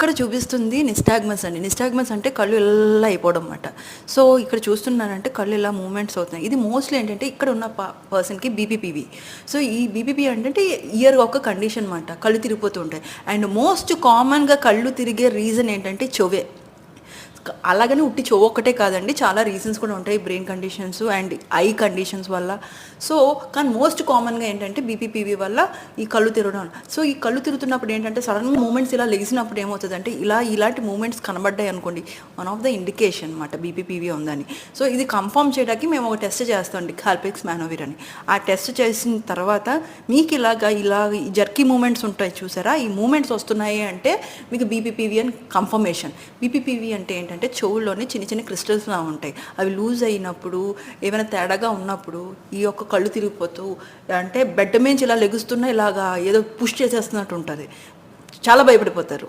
ఇక్కడ చూపిస్తుంది నిస్టాగ్మస్ అండి. నిస్టాగ్మస్ అంటే కళ్ళు ఇలా అయిపోవడం అనమాట సో ఇక్కడ చూస్తున్నానంటే కళ్ళు ఇలా మూమెంట్స్ అవుతున్నాయి. ఇది మోస్ట్లీ ఏంటంటే ఇక్కడ ఉన్న పర్సన్కి బీపీపీవి సో ఈ బీపీపీ అంటే ఇయర్ ఒక కండిషన్ అనమాట కళ్ళు తిరిగిపోతూ ఉంటాయి. అండ్ మోస్ట్ కామన్గా కళ్ళు తిరిగే రీజన్ ఏంటంటే చెవే. అలాగనే ఉట్టి చెవు ఒక్కటే కాదండి చాలా రీజన్స్ కూడా ఉంటాయి brain conditions and eye conditions వల్ల. సో కానీ మోస్ట్ కామన్గా ఏంటంటే బీపీపీవీ వల్ల ఈ కళ్ళు తిరగడం. సో ఈ కళ్ళు తిరుగుతున్నప్పుడు ఏంటంటే సడన్ మూమెంట్స్ ఇలా లేచినప్పుడు ఏమవుతుందంటే ఇలా ఇలాంటి మూమెంట్స్ కనబడ్డాయి అనుకోండి వన్ ఆఫ్ ద ఇండికేషన్ అనమాట బీపీపీవీ ఉందని. సో ఇది కన్ఫర్మ్ చేయడానికి మేము ఒక టెస్ట్ చేస్తామండి కాల్పిక్స్ మ్యానోవిర్ అని. ఆ టెస్ట్ చేసిన తర్వాత మీకు ఇలాగా ఇలా జర్కీ మూమెంట్స్ ఉంటాయి చూసారా? ఈ మూమెంట్స్ వస్తున్నాయి అంటే మీకు బీపీపీవీ అని కన్ఫర్మేషన్ బీపీపీవీ అంటే ఏంటి ఏంటంటే చెవుల్లోనే చిన్న చిన్న క్రిస్టల్స్ లా ఉంటాయి. అవి లూజ్ అయినప్పుడు ఏమైనా తేడాగా ఉన్నప్పుడు ఈ యొక్క కళ్ళు తిరిగిపోతూ అంటే బెడ్ మీద ఇలా లెగుస్తున్నా ఇలాగా ఏదో పుష్ చేసేస్తున్నట్టు ఉంటుంది. చాలా భయపడిపోతారు.